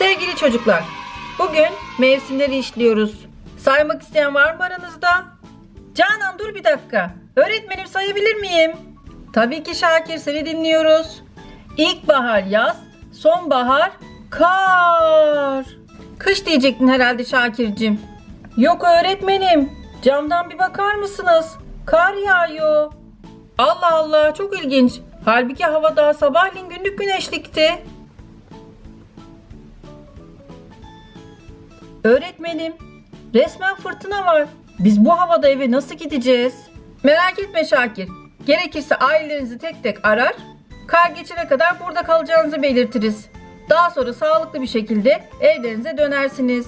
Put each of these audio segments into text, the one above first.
Sevgili çocuklar, bugün mevsimleri işliyoruz. Saymak isteyen var mı aranızda? Canan dur bir dakika. Öğretmenim sayabilir miyim? Tabii ki Şakir seni dinliyoruz. İlkbahar yaz, sonbahar kar. Kış diyecektin herhalde Şakir'cim. Yok öğretmenim. Camdan bir bakar mısınız? Kar yağıyor. Allah Allah çok ilginç. Halbuki hava daha sabahleyin günlük güneşlikti. Öğretmenim, resmen fırtına var. Biz bu havada eve nasıl gideceğiz? Merak etme Şakir. Gerekirse ailelerinizi tek tek arar, kar geçene kadar burada kalacağınızı belirtiriz. Daha sonra sağlıklı bir şekilde evlerinize dönersiniz.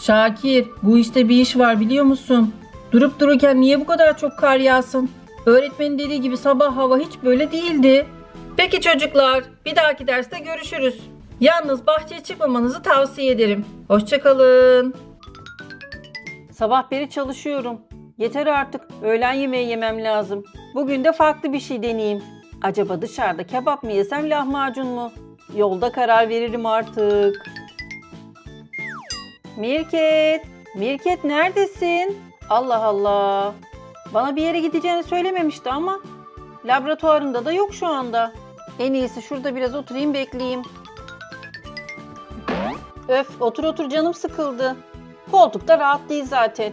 Şakir, bu işte bir iş var biliyor musun? Durup dururken niye bu kadar çok kar yağsın? Öğretmenin dediği gibi sabah hava hiç böyle değildi. Peki çocuklar, bir dahaki derste görüşürüz. Yalnız bahçeye çıkmamanızı tavsiye ederim. Hoşçakalın. Sabah beri çalışıyorum. Yeter artık. Öğlen yemeği yemem lazım. Bugün de farklı bir şey deneyeyim. Acaba dışarıda kebap mı yesem lahmacun mu? Yolda karar veririm artık. Mirket, Mirket neredesin? Allah Allah. Bana bir yere gideceğini söylememişti ama laboratuvarında da yok şu anda. En iyisi şurada biraz oturayım bekleyeyim. Öf otur otur canım sıkıldı. Koltukta rahat değil zaten.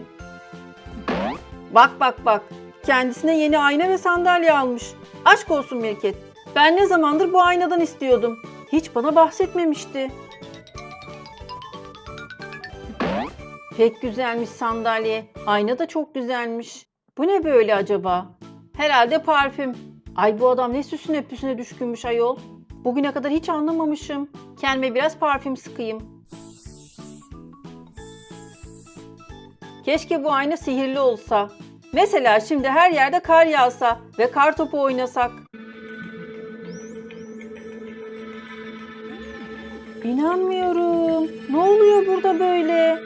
Bak bak bak. Kendisine yeni ayna ve sandalye almış. Aşk olsun Mirket. Ben ne zamandır bu aynadan istiyordum. Hiç bana bahsetmemişti. Pek güzelmiş sandalye. Ayna da çok güzelmiş. Bu ne böyle acaba? Herhalde parfüm. Ay bu adam ne süsüne püsüne düşkünmüş ayol. Bugüne kadar hiç anlamamışım. Kendime biraz parfüm sıkayım. Keşke bu ayna sihirli olsa. Mesela şimdi her yerde kar yağsa ve kar topu oynasak. İnanmıyorum. Ne oluyor burada böyle?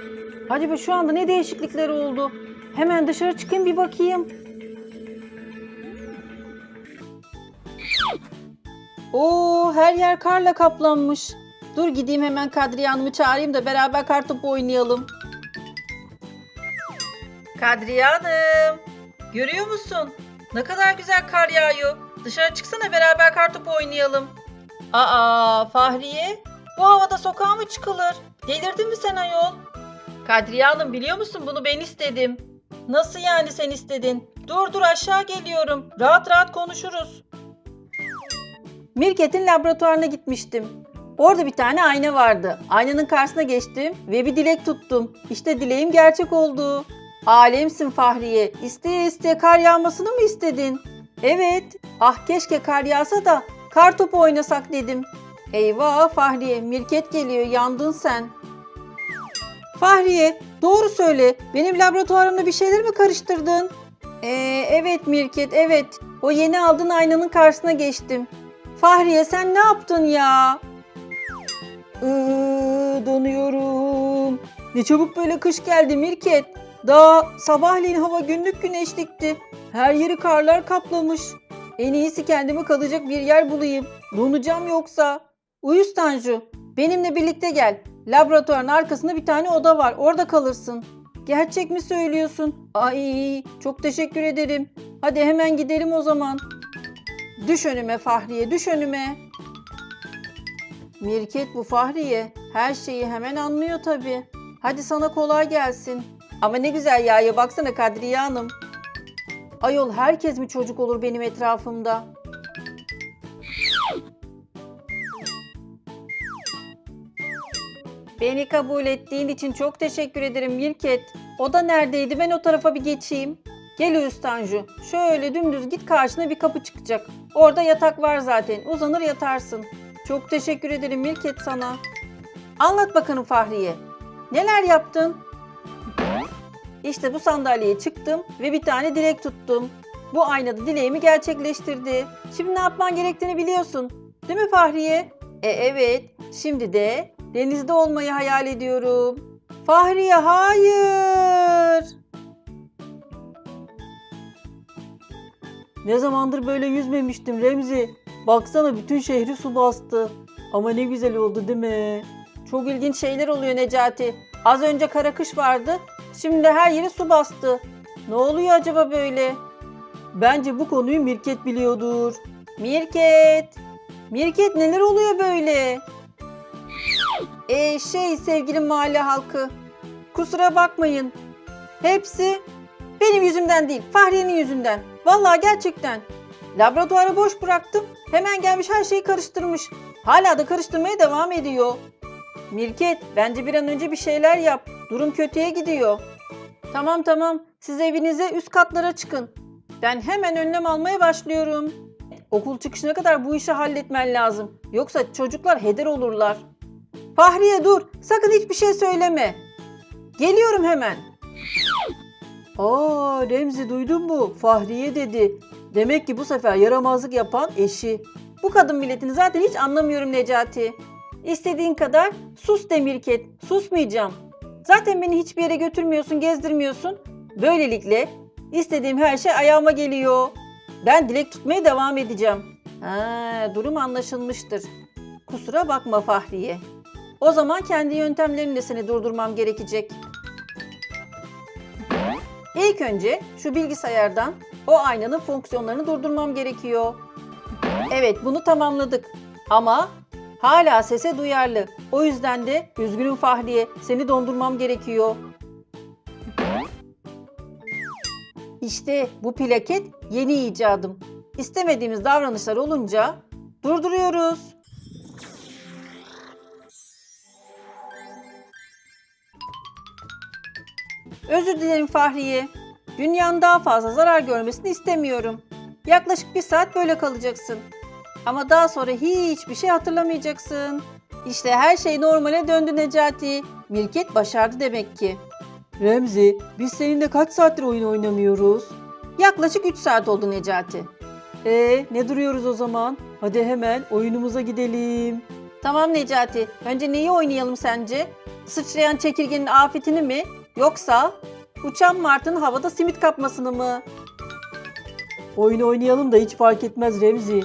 Acaba şu anda ne değişiklikler oldu? Hemen dışarı çıkayım bir bakayım. Oo, her yer karla kaplanmış. Dur gideyim hemen Kadriye Hanım'ı çağırayım da beraber kartopu oynayalım. Kadriye Hanım, görüyor musun? Ne kadar güzel kar yağıyor. Dışarı çıksana beraber kartopu oynayalım. Aa, Fahriye, bu havada sokağa mı çıkılır? Delirdin mi sen ayol? Kadriye Hanım biliyor musun bunu ben istedim. Nasıl yani sen istedin? Dur dur aşağı geliyorum. Rahat rahat konuşuruz. Mirket'in laboratuvarına gitmiştim. Orada bir tane ayna vardı. Aynanın karşısına geçtim ve bir dilek tuttum. İşte dileğim gerçek oldu. Alemsin Fahriye. İsteye isteye kar yağmasını mı istedin? Evet. Ah keşke kar yağsa da kar topu oynasak dedim. Eyvah Fahriye, Mirket geliyor. Yandın sen. Fahriye, doğru söyle. Benim laboratuvarımda bir şeyler mi karıştırdın? Ee, evet Mirket, evet. O yeni aldığın aynanın karşısına geçtim. Fahriye sen ne yaptın ya? Iıı, donuyorum. Ne çabuk böyle kış geldi Mirket. Daha sabahleyin hava günlük güneşlikti. Her yeri karlar kaplamış. En iyisi kendime kalacak bir yer bulayım. Donacağım yoksa. Uyuz Tanju, benimle birlikte gel. Laboratuvarın arkasında bir tane oda var. Orada kalırsın. Gerçek mi söylüyorsun? Ay, çok teşekkür ederim. Hadi hemen gidelim o zaman. Düş önüme Fahriye, düş önüme. Mirket bu Fahriye. Her şeyi hemen anlıyor tabii. Hadi sana kolay gelsin. Ama ne güzel yağıyor baksana Kadriye Hanım. Ayol herkes mi çocuk olur benim etrafımda? Beni kabul ettiğin için çok teşekkür ederim Mirket. O da neredeydi? Ben o tarafa bir geçeyim. Gel Uyuz Tanju. Şöyle dümdüz git karşına bir kapı çıkacak. Orada yatak var zaten. Uzanır yatarsın. Çok teşekkür ederim Mirket sana. Anlat bakalım Fahriye. Neler yaptın? İşte bu sandalyeye çıktım ve bir tane dilek tuttum. Bu aynada dileğimi gerçekleştirdi. Şimdi ne yapman gerektiğini biliyorsun. Değil mi Fahriye? E evet. Şimdi de denizde olmayı hayal ediyorum. Fahriye hayır. Ne zamandır böyle yüzmemiştim Remzi. Baksana bütün şehri su bastı. Ama ne güzel oldu değil mi? Çok ilginç şeyler oluyor Necati. Az önce kara kış vardı. Şimdi her yeri su bastı. Ne oluyor acaba böyle? Bence bu konuyu Mirket biliyordur. Mirket! Mirket neler oluyor böyle? Ee şey sevgili mahalle halkı. Kusura bakmayın. Hepsi benim yüzümden değil, Fahriye'nin yüzünden. Vallahi gerçekten. Laboratuvarı boş bıraktım. Hemen gelmiş her şeyi karıştırmış. Hala da karıştırmaya devam ediyor. Mirket, bence bir an önce bir şeyler yap. Durum kötüye gidiyor. Tamam tamam. Siz evinize üst katlara çıkın. Ben hemen önlem almaya başlıyorum. Okul çıkışına kadar bu işi halletmen lazım. Yoksa çocuklar heder olurlar. Fahriye dur. Sakın hiçbir şey söyleme. Geliyorum hemen. Aa Remzi duydun mu? Fahriye dedi. Demek ki bu sefer yaramazlık yapan eşi. Bu kadın milletini zaten hiç anlamıyorum Necati. İstediğin kadar sus Demirket. Susmayacağım. Zaten beni hiçbir yere götürmüyorsun, gezdirmiyorsun. Böylelikle istediğim her şey ayağıma geliyor. Ben dilek tutmaya devam edeceğim. Ha, durum anlaşılmıştır. Kusura bakma Fahriye. O zaman kendi yöntemlerimle seni durdurmam gerekecek. İlk önce şu bilgisayardan o aynanın fonksiyonlarını durdurmam gerekiyor. Evet bunu tamamladık. Ama hala sese duyarlı. O yüzden de üzgünüm Fahriye seni dondurmam gerekiyor. İşte bu plaket yeni icadım. İstemediğimiz davranışlar olunca durduruyoruz. Özür dilerim Fahriye. Dünyanın daha fazla zarar görmesini istemiyorum. Yaklaşık bir saat böyle kalacaksın. Ama daha sonra hiçbir şey hatırlamayacaksın. İşte her şey normale döndü Necati. Mirket başardı demek ki. Remzi, biz seninle kaç saattir oyun oynamıyoruz? Yaklaşık 3 saat oldu Necati. Ee, ne duruyoruz o zaman? Hadi hemen oyunumuza gidelim. Tamam Necati. Önce neyi oynayalım sence? Sıçrayan çekirgenin afetini mi? Yoksa uçan martın havada simit kapmasını mı? Oyun oynayalım da hiç fark etmez Remzi.